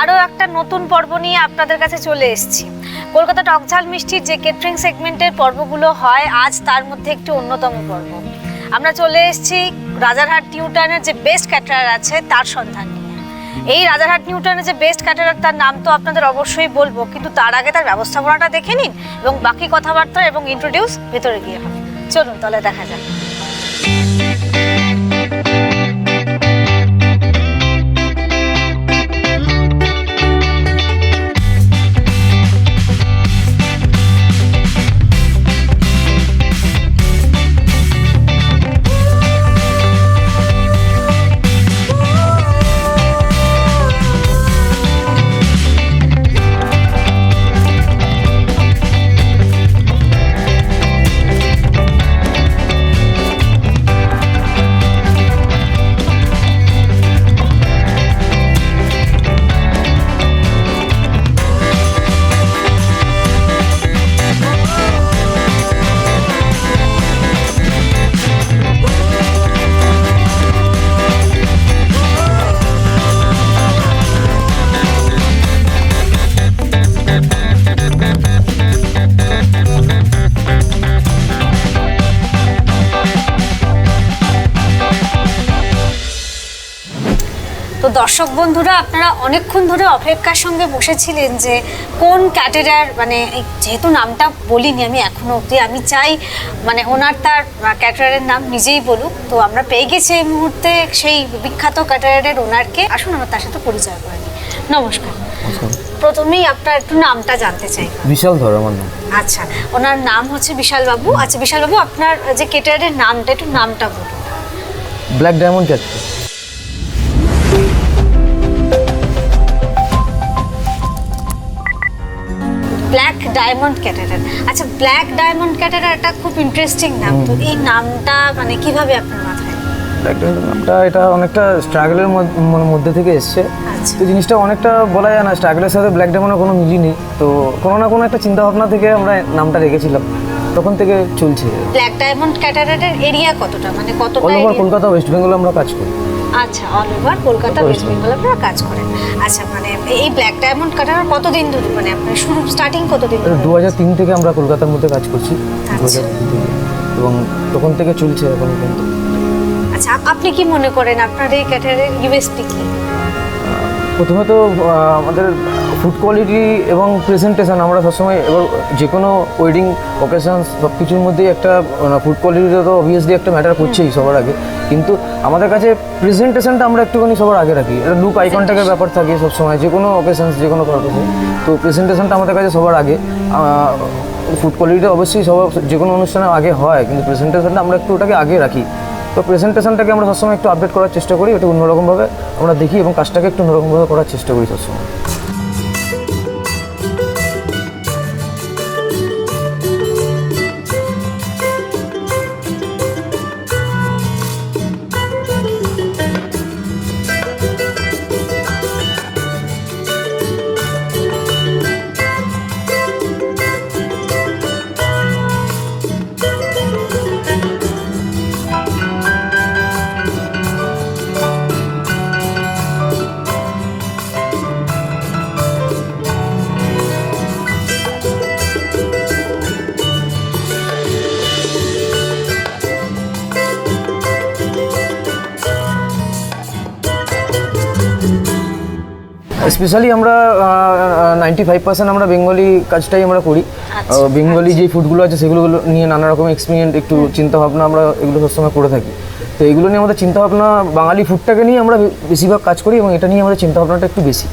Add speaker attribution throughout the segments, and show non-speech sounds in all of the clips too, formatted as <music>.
Speaker 1: আরও একটা নতুন পর্ব নিয়ে আপনাদের কাছে চলে এসেছি। কলকাতা টকঝাল মিষ্টির যে কেটারিং সেগমেন্টের পর্বগুলো হয়, আজ তার মধ্যে একটি অন্যতম পর্ব। আমরা চলে এসেছি রাজারহাট নিউটাউনের যে বেস্ট ক্যাটারার আছে, তার সন্ধান নিয়ে। এই রাজারহাট নিউটাউনের যে বেস্ট ক্যাটারার তার নাম তো আপনাদের অবশ্যই বলব, কিন্তু তার আগে তার ব্যবস্থাপনাটা দেখে নিন এবং বাকি কথাবার্তা এবং ইন্ট্রোডিউস ভেতরে গিয়ে হবে। চলুন তাহলে দেখা যাক। দর্শক বন্ধুরা আপনারা অনেকক্ষণ ধরে অপেক্ষার সঙ্গে বসেছিলেন যে কোন ক্যাটেরার মানে যেহেতু নামটা বলিনি আমি এখনও অবধি আমি চাই মানে ওনার তার ক্যাটারারের নাম নিজেই বলুক। তো আমরা পেয়ে গেছি এই মুহূর্তে সেই বিখ্যাত ক্যাটারারের ওনারকে। আসুন আমরা তার সাথে পরিচয় করে নিই। নমস্কার। প্রথমেই আপনার একটু নামটা জানতে চাই।
Speaker 2: বিশাল ধর আমার নাম।
Speaker 1: আচ্ছা ওনার নাম হচ্ছে বিশাল বাবু আচ্ছা বিশাল বাবু আপনার যে ক্যাটারারের নামটা একটু নামটা বলুন।
Speaker 2: ব্ল্যাক ডায়মন্ড ক্যাটকে
Speaker 1: ডায়মন্ড ক্যাটারার আচ্ছা ব্ল্যাক ডায়মন্ড ক্যাটারার একটা খুব ইন্টারেস্টিং নাম। তো এই নামটা মানে কীভাবে আপনার মাথায়?
Speaker 2: ব্ল্যাক ডায়মন্ড নামটা এটা অনেকটা স্ট্রাগলের মধ্যে থেকে এসছে।
Speaker 1: আচ্ছা।
Speaker 2: তো জিনিসটা অনেকটা বলা যায় না স্ট্রাগলের সাথে ব্ল্যাক ডায়মন্ডের কোনো মিলই নেই। তো কোনো না কোনো একটা চিন্তা ভাবনা থেকে আমরা নামটা রেখেছিলাম। তখন থেকে চলছে।
Speaker 1: ব্ল্যাক ডায়মন্ড ক্যাটারারের এরিয়া কতটা? মানে কতটা
Speaker 2: কলকাতা ওয়েস্ট বেঙ্গল আমরা কাজ করি।
Speaker 1: আচ্ছা all over Kolkata West Bengal আপনারা কাজ করেন। আচ্ছা মানে এই ব্ল্যাক ডায়মন্ড ক্যাটারার কতদিন ধরে? মানে আপনার শুরু স্টার্টিং কতদিন
Speaker 2: দু হাজার তিন থেকে আমরা কলকাতার মধ্যে কাজ করছি।
Speaker 1: আচ্ছা।
Speaker 2: এবং তখন থেকে চলছে এখন পর্যন্ত।
Speaker 1: আচ্ছা আপনি কি মনে করেন আপনার এই ক্যাটারারের ইউএসপি কি?
Speaker 2: প্রথমে তো আমাদের ফুড কোয়ালিটি এবং প্রেজেন্টেশন আমরা সবসময় এবার যে কোনো ওয়েডিং অকেশন সব কিছুর মধ্যেই একটা ফুড কোয়ালিটিটা তো অবভিয়াসলি একটা ম্যাটার করছেই সবার আগে। কিন্তু আমাদের কাছে প্রেজেন্টেশনটা আমরা একটুখানি সবার আগে রাখি। এটা লুক আই কন্ট্যাক্টের ব্যাপার থাকে সবসময় যে কোনো অকেশনস যে কোনো পারপাসে তো প্রেজেন্টেশনটা আমাদের কাছে সবার আগে। ফুড কোয়ালিটিটা অবশ্যই সবার যে কোনো অনুষ্ঠানে আগে হয় কিন্তু প্রেজেন্টেশনটা আমরা একটু ওটাকে আগে রাখি। তো প্রেজেন্টেশনটাকে আমরা সবসময় একটু আপডেট করার চেষ্টা করি ওটা অন্যরকমভাবে আমরা দেখি এবং কাজটাকে একটু অন্যরকমভাবে করার চেষ্টা করি সবসময়। স্পেশালি আমরা নাইনটি ফাইভ পার্সেন্ট আমরা বেঙ্গলি কাজটাই আমরা করি।
Speaker 1: আচ্ছা,
Speaker 2: বেঙ্গলি যে ফুডগুলো আছে সেগুলো নিয়ে নানা রকম এক্সপিরিয়েন্ট একটু চিন্তাভাবনা আমরা এগুলো সবসময় করে থাকি। তো এগুলো নিয়ে আমাদের চিন্তাভাবনা বাঙালি ফুডটাকে নিয়ে আমরা বেশিরভাগ কাজ করি এবং এটা নিয়ে আমাদের চিন্তাভাবনাটা একটু বেশি।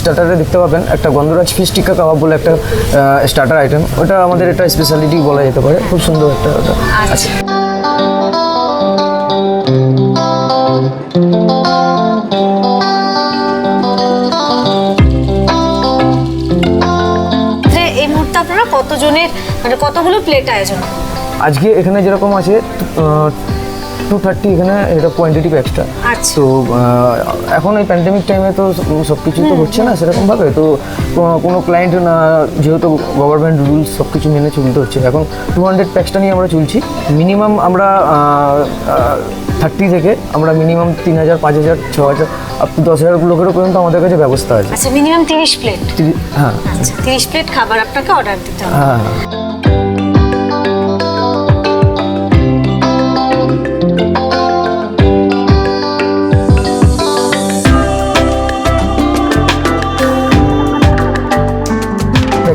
Speaker 2: স্টার্টারে দেখতে পাবেন একটা গন্ধরাজ ফিশ টিক্কা কাবাব বলে একটা স্টার্টার আইটেম ওটা আমাদের এটা স্পেশালিটি বলা যেতে পারে। খুব সুন্দর একটা ওটা। আছে
Speaker 3: এই মুহূর্তে আপনারা কতজনের মানে কতগুলো প্লেট আয়োজন?
Speaker 2: আজকে এখানে যেরকম আছে টু থার্টি এখানে এটা কোয়ান্টিটি এক্সট্রা
Speaker 3: আচ্ছা।
Speaker 2: তো এখন এই প্যান্ডেমিক টাইমে তো সব কিছু তো হচ্ছে না সেরকমভাবে। তো কোনো- ক্লায়েন্ট না যেহেতু গভর্নমেন্ট রুলস সব কিছু মেনে চলতে হচ্ছে। এখন টু হান্ড্রেড প্যাক্সটা নিয়ে আমরা চলছি। মিনিমাম আমরা থার্টি থেকে আমরা মিনিমাম তিন হাজার পাঁচ হাজার ছ হাজার আপ টু দশ হাজার লোকেরও পর্যন্ত আমাদের কাছে ব্যবস্থা আছে।
Speaker 3: আচ্ছা মিনিমাম তিরিশ প্লেট
Speaker 2: হ্যাঁ।
Speaker 3: আচ্ছা তিরিশ প্লেট খাবার আপনাকে অর্ডার দিতে হবে।
Speaker 2: হ্যাঁ।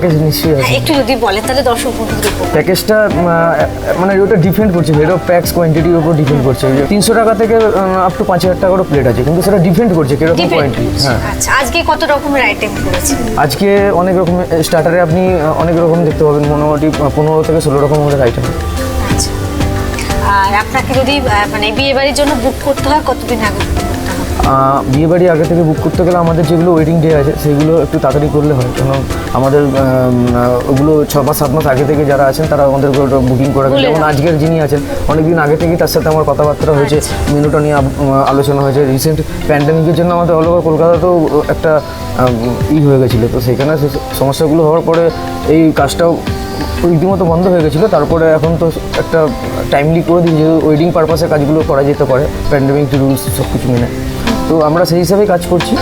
Speaker 2: প্যাকেজ নিশ্চয়ই আছে।
Speaker 3: হ্যাঁ, একটু যদি বলেন তাহলে দর্শক বন্ধুদের
Speaker 2: প্যাকেজটা মানে ওটা ডিপেন্ড করছে অফ প্যাক্স কোয়ান্টিটির উপর ডিপেন্ড করছে। তিনশো টাকা থেকে আপ টু পাঁচ হাজার টাকারও প্লেট আছে কিন্তু সেটা ডিপেন্ড করছে কীরকম কোয়ান্টিটি হ্যাঁ।
Speaker 3: আচ্ছা আজকে কত রকমের আইটেম করেছেন?
Speaker 2: আজকে অনেক রকম স্টার্টারে আপনি অনেক রকম দেখতে পাবেন মোটামুটি পনেরো থেকে ষোলো রকম আমাদের আইটেম
Speaker 3: আচ্ছা। আর আপনাকে যদি মানে বিয়ে বাড়ির জন্য বুক করতে হয় কতদিন আগে? Book করতে হবে
Speaker 2: বিয়ে বাড়ি আগে থেকে বুক করতে গেলে আমাদের যেগুলো ওয়েডিং ডে আছে সেগুলো একটু তাড়াতাড়ি করলে হয়। কারণ আমাদের ওগুলো ছ মাস সাত মাস আগে থেকে যারা আছেন তারা আমাদের বুকিং করে দেয় যেমন আজকের যিনি আছেন অনেকদিন আগে থেকেই তার সাথে আমার কথাবার্তা হয়েছে। মেনুটা নিয়ে আলোচনা হয়েছে। রিসেন্ট প্যান্ডেমিকের জন্য আমাদের অল ওভার কলকাতাতেও একটা ই হয়ে গেছিল। তো সেখানে সমস্যাগুলো হওয়ার পরে এই কাজটাও রীতিমতো বন্ধ হয়ে গেছিল। তারপরে এখন তো একটা টাইমলি করে যে ওয়েডিং পারপাসে কাজগুলো করা যেতে পারে প্যান্ডেমিক রুলস সব কিছু মেনে। তো আমরা সেই হিসাবেই কাজ করছি।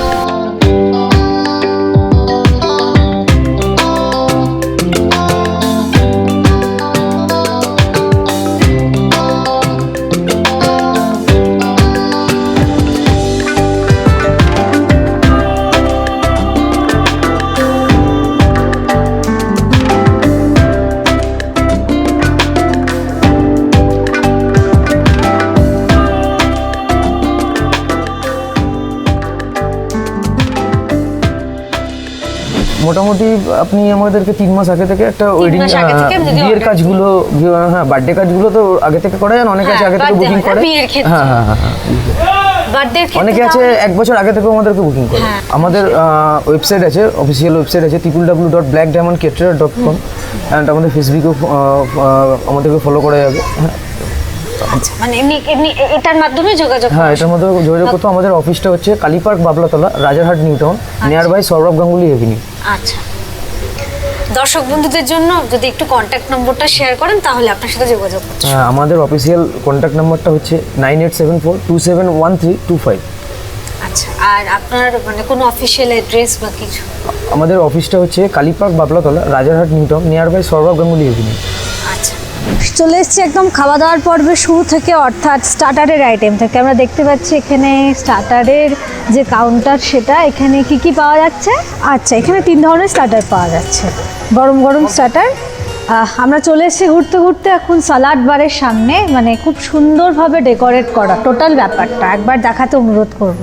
Speaker 2: মোটামুটি আপনি আমাদেরকে তিন মাস আগে থেকে একটা ওয়েডিং
Speaker 3: থেকে
Speaker 2: বিয়ের কাজগুলো হ্যাঁ বার্থডে কাজগুলো তো আগে থেকে করা যায় অনেকে আছে
Speaker 3: হ্যাঁ,
Speaker 2: আগে থেকে বুকিং করে। হ্যাঁ হ্যাঁ হ্যাঁ হ্যাঁ। অনেকে আছে এক বছর আগে থেকেও আমাদেরকে বুকিং করে।
Speaker 3: হ্যাঁ।
Speaker 2: আমাদের ওয়েবসাইট আছে অফিসিয়াল ওয়েবসাইট আছে triple W dot black diamond cater dot com and আমাদের ফেসবুকেও আমাদেরকে ফলো করা যাবে। হ্যাঁ।
Speaker 3: আচ্ছা মানে এমনি এমনি এটার মাধ্যমে যোগাযোগ
Speaker 2: হ্যাঁ এটার মধ্যে যোগাযোগ করতে আমাদের অফিসটা হচ্ছে Kalipark Bablatala Rajarhat new town near by Sourav Ganguly avenue
Speaker 3: আচ্ছা। দর্শক বন্ধুদের জন্য যদি একটু কন্ট্যাক্ট নম্বরটা শেয়ার করেন তাহলে আপনার সাথে যোগাযোগ করতে
Speaker 2: হ্যাঁ, আমাদের অফিসিয়াল কন্ট্যাক্ট নাম্বারটা হচ্ছে nine eight seven four two seven one three two five
Speaker 3: আচ্ছা আর আপনার মানে কোনো অফিসিয়াল অ্যাড্রেস বা কিছু?
Speaker 2: আমাদের অফিসটা হচ্ছে Kalipark Bablatala Rajarhat new town near by Sourav Ganguly avenue
Speaker 3: আচ্ছা।
Speaker 1: চলে এসেছি একদম খাওয়া দাওয়ার পর্বের শুরু থেকে, অর্থাৎ স্টার্টারের আইটেম থেকে। আমরা দেখতে পাচ্ছি এখানে স্টার্টারের যে কাউন্টার সেটা, এখানে কি কি পাওয়া যাচ্ছে? আচ্ছা এখানে তিন ধরনের স্টার্টার পাওয়া যাচ্ছে। গরম গরম স্টার্টার আমরা চলে এসেছি ঘুরতে ঘুরতে এখন সালাড বারের সামনে মানে খুব সুন্দরভাবে ডেকোরেট করা টোটাল ব্যাপারটা। একবার দেখাতে অনুরোধ করব।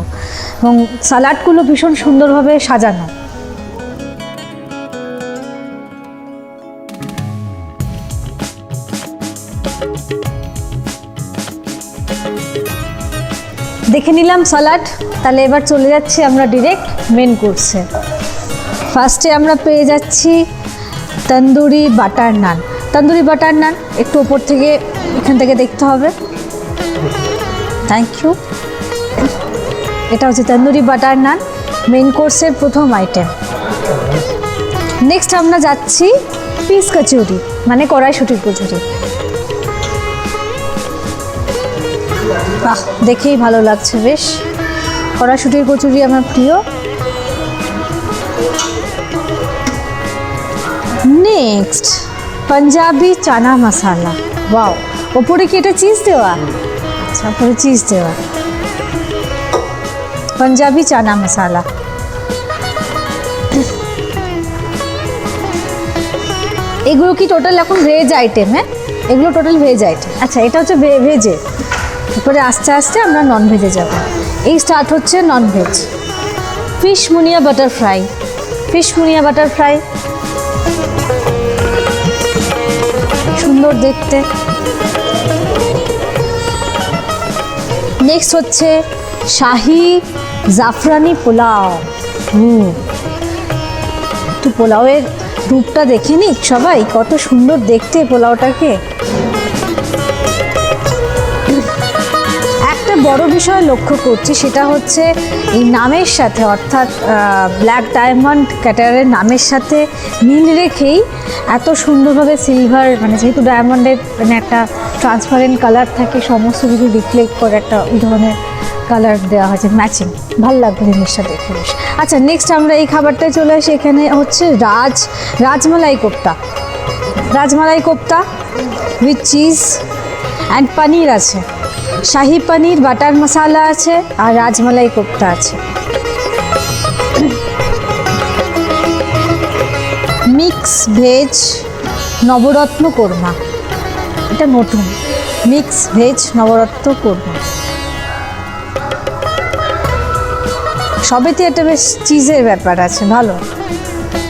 Speaker 1: এবং সালাডগুলো ভীষণ সুন্দরভাবে সাজানো। দেখে নিলাম সালাড। তাহলে এবার চলে যাচ্ছি আমরা ডিরেক্ট মেন কোর্সে ফার্স্টে আমরা পেয়ে যাচ্ছি তন্দুরি বাটার নান। তন্দুরি বাটার নান একটু ওপর থেকে এখান থেকে দেখতে হবে। থ্যাংক ইউ এটা হচ্ছে তন্দুরি বাটার নান মেন কোর্সের প্রথম আইটেম নেক্সট আমরা যাচ্ছি পিস কচুরি মানে কড়াইশুটির কচুরি। বাহ, দেখেই ভালো লাগছে বেশ। কড়াশুটির কচুরি আমার প্রিয়। নেক্সট পাঞ্জাবি চানা মশালা ওয়াও ওপরে কি এটা চিজ দেওয়া? আচ্ছা ওপরে চিজ দেওয়া। পাঞ্জাবি চানা মশালা এগুলো কি টোটাল এখন ভেজ আইটেম হ্যাঁ? এগুলো টোটাল ভেজ আইটেম আচ্ছা এটা হচ্ছে ভেজে তারপরে আস্তে আস্তে আমরা নন ভেজে যাব। এই স্টার্ট হচ্ছে নন ভেজ ফিশ মুনিয়া বাটার ফ্রাই ফিশ মুনিয়া বাটার ফ্রাই সুন্দর দেখতে। নেক্সট হচ্ছে শাহি জাফরানি পোলাও। হুম। একটু পোলাওয়ের রূপটা দেখে নিক সবাই, কত সুন্দর দেখতে পোলাওটাকে। বড় বিষয় লক্ষ্য করছি সেটা হচ্ছে এই নামের সাথে, অর্থাৎ ব্ল্যাক ডায়মন্ড ক্যাটারের নামের সাথে মিল রেখেই এত সুন্দরভাবে সিলভার মানে যেহেতু ডায়মন্ডের মানে একটা ট্রান্সপারেন্ট কালার থাকে, সমস্ত কিছু রিফ্লেক্ট করে একটা ওই ধরনের কালার দেওয়া হয়েছে ম্যাচিং ভালো লাগবে জিনিসটা দেখে বেশ। আচ্ছা নেক্সট আমরা এই খাবারটায় চলে আসি, এখানে হচ্ছে রাজ, rajmalai kofta. Rajmalai kofta with cheese and paneer আছে। শাহি পনির বাটার মশালা আছে আর রাজমালাই কোপ্তা আছে। Mix veg navratan korma. এটা নতুন। Mix veg navratan korma. সবেতে একটা বেশ চিজের ব্যাপার আছে ভালো।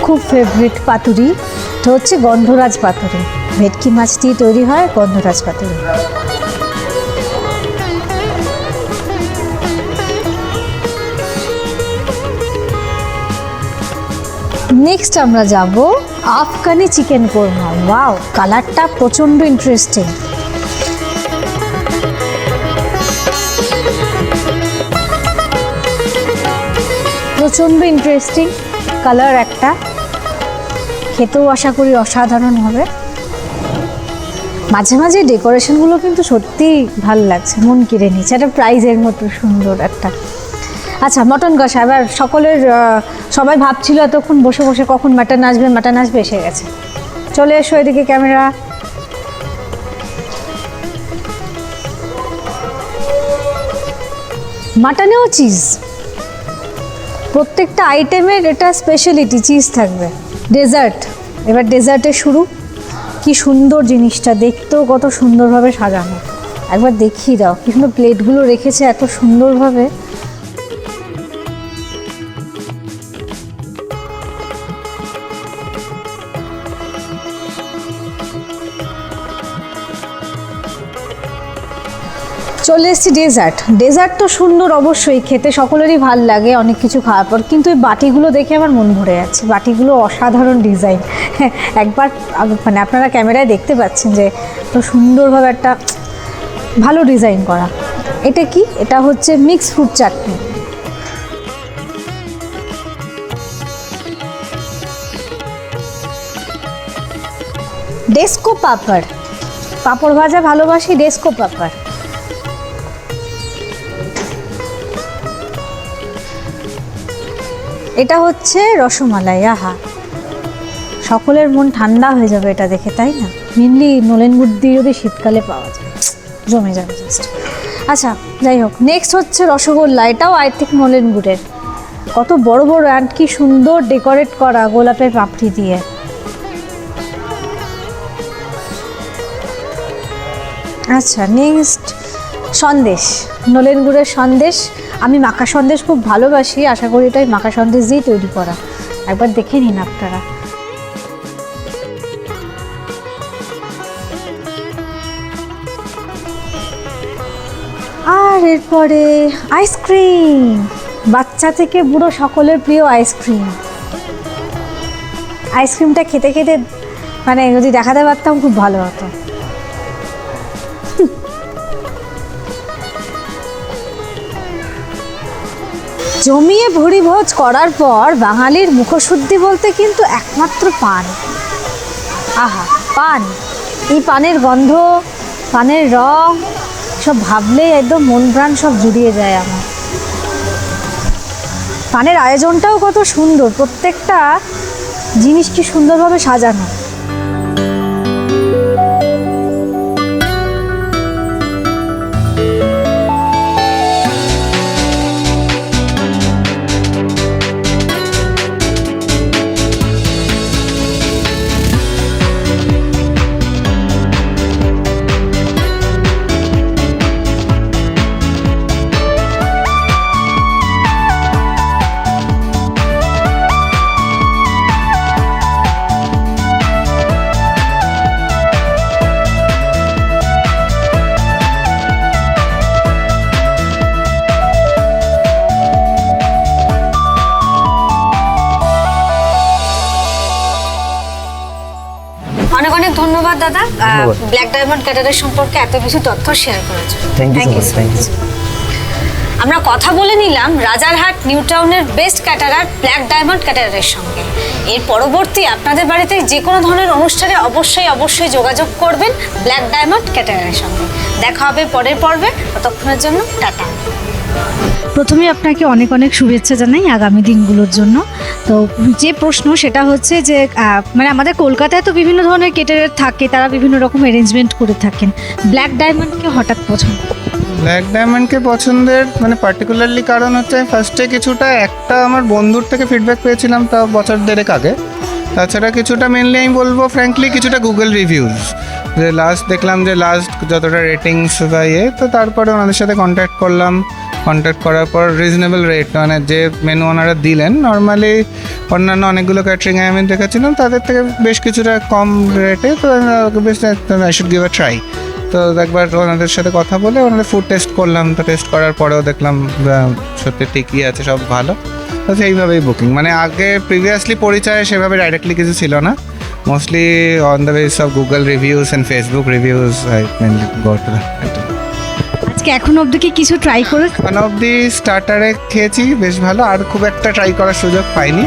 Speaker 1: খুব ফেভারিট পাতুরি। এটা হচ্ছে গন্ধরাজ পাতুরি। ভেটকি মাছ দিয়ে তৈরি হয় গন্ধরাজ পাতুরি। নেক্সট আমরা যাব আফগানি চিকেন কোরমা। ওয়াও কালারটা প্রচণ্ড ইন্টারেস্টিং প্রচণ্ড ইন্টারেস্টিং কালার একটা। খেতেও আশা করি অসাধারণ হবে। মাঝে মাঝে ডেকোরেশনগুলো কিন্তু সত্যিই ভালো লাগছে। মন কিনে নিচ্ছে একটা প্রাইজের মতো সুন্দর একটা। আচ্ছা মটন কষা। এবার সকলের সবাই ভাবছিল এতক্ষণ বসে বসে কখন মাটন আসবে মাটন আসবে, এসে গেছে। চলে এসো এদিকে ক্যামেরা। মাটনেও চিজ। প্রত্যেকটা আইটেমের এটা স্পেশালিটি চিজ থাকবে। ডেজার্ট এবার ডেজার্টের শুরু। কি সুন্দর জিনিসটা, দেখতেও কত সুন্দরভাবে সাজানো। একবার দেখিয়ে দাও, কি সুন্দর প্লেটগুলো রেখেছে এত সুন্দরভাবে। চলে এসেছি ডেজার্ট ডেজার্ট তো সুন্দর অবশ্যই, খেতে সকলেরই ভালো লাগে, অনেক কিছু খাওয়ার পর। কিন্তু এই বাটিগুলো দেখে আমার মন ভরে যাচ্ছে। বাটিগুলো অসাধারণ ডিজাইন <laughs> একবার মানে আপনারা ক্যামেরায় দেখতে পাচ্ছেন যে, তো সুন্দরভাবে একটা ভালো ডিজাইন করা। এটা কি? এটা হচ্ছে মিক্স ফ্রুট চাটনি। ডেস্কো পাপড়। পাপড় ভাজা ভালোবাসি ডেস্কো পাপড়। এটা হচ্ছে রসমালাই, আহা। সকলের মন ঠান্ডা হয়ে যাবে এটা দেখে, তাই না? মেনলি নলেন গুড় দিয়ে যদি শীতকালে পাওয়া যায়। জমে যাবে জাস্ট আচ্ছা যাই হোক নেক্সট হচ্ছে রসগোল্লা, এটাও আই থিঙ্ক নলেন গুড়ের কত বড় বড় অ্যান্ড কি সুন্দর ডেকোরেট করা গোলাপের পাপড়ি দিয়ে। আচ্ছা নেক্সট সন্দেশ নলেন গুড়ের সন্দেশ। আমি মাখা সন্দেশ খুব ভালোবাসি, আশা করি এটাই মাখা সন্দেশ দিয়েই তৈরি করা। একবার দেখে নিন আপনারা। আর এরপরে আইসক্রিম, বাচ্চা থেকে বুড়ো সকলের প্রিয় আইসক্রিম। আইসক্রিমটা খেতে খেতে মানে যদি দেখাতে পারতাম খুব ভালো হতো। জমিয়ে ভুড়ি ভোজ করার পর বাঙালির মুখশুদ্ধি বলতে কিন্তু একমাত্র পান। আহা, পান। এই পানের গন্ধ, পানের রং, সব ভাবলেই একদম মন প্রাণ সব জুড়িয়ে যায় আমার। পানের আয়োজনটাও কত সুন্দর, প্রত্যেকটা জিনিস কি সুন্দরভাবে সাজানো।
Speaker 3: ধন্যবাদ দাদা। ব্ল্যাক ডায়মন্ড ক্যাটারের সম্পর্কে এত কিছু তথ্য শেয়ার করার জন্য।
Speaker 2: থ্যাংক ইউ থ্যাংক
Speaker 3: আমরা কথা বলে নিলাম রাজারহাট নিউ টাউনের বেস্ট ক্যাটারার ব্ল্যাক ডায়মন্ড ক্যাটারারের সঙ্গে। এর পরবর্তী আপনাদের বাড়িতে যে কোনো ধরনের অনুষ্ঠানে অবশ্যই অবশ্যই যোগাযোগ করবেন ব্ল্যাক ডায়মন্ড ক্যাটারারের সঙ্গে। দেখা হবে পরের পর্বে। ততক্ষণের জন্য টাটা।
Speaker 1: প্রথমে আপনাকে অনেক অনেক শুভেচ্ছা জানাই আগামী দিনগুলোর জন্য। তো যে প্রশ্ন সেটা হচ্ছে যে মানে আমাদের কলকাতায় তো বিভিন্ন ধরনের কেটারের থাকে, তারা বিভিন্ন রকম অ্যারেঞ্জমেন্ট করে থাকেন। ব্ল্যাক ডায়মন্ডকে হঠাৎ পছন্দ?
Speaker 4: ব্ল্যাক ডায়মন্ডকে পছন্দের মানে পার্টিকুলারলি কারণ হচ্ছে ফার্স্টে কিছুটা একটা আমার বন্ধুর থেকে ফিডব্যাক পেয়েছিলাম তা বছর দেড়েক আগে। তাছাড়া কিছুটা মেনলি আমি বলব ফ্র্যাঙ্কলি কিছুটা গুগল রিভিউজ যে লাস্ট দেখলাম যে লাস্ট যতটা রেটিংস বা ইয়ে তো তারপরে ওনাদের সাথে কন্ট্যাক্ট করলাম। কন্ট্যাক্ট করার পর রিজনেবল রেট মানে যে মেনু ওনারা দিলেন নর্মালি অন্যান্য অনেকগুলো ক্যাটারিং আমি দেখেছিলাম তাদের থেকে বেশ কিছুটা কম রেটে তো বেশ I should give a try তো একবার ওনাদের সাথে কথা বলে ওনাদের ফুড টেস্ট করলাম, তো টেস্ট করার পরেও দেখলাম সত্যি ঠিকই আছে, সব ভালো। তো সেইভাবেই বুকিং মানে আগে প্রিভিয়াসলি পরিচয় সেভাবে ডাইরেক্টলি কিছু ছিল না। Mostly on the base of Google reviews and Facebook reviews I mainly go to
Speaker 1: আজকে এখন অবধি কি কিছু ট্রাই করে
Speaker 4: এখন দি স্টার্টারে খেয়েছি, বেশ ভালো। আর খুব একটা ট্রাই করার সুযোগ পাইনি।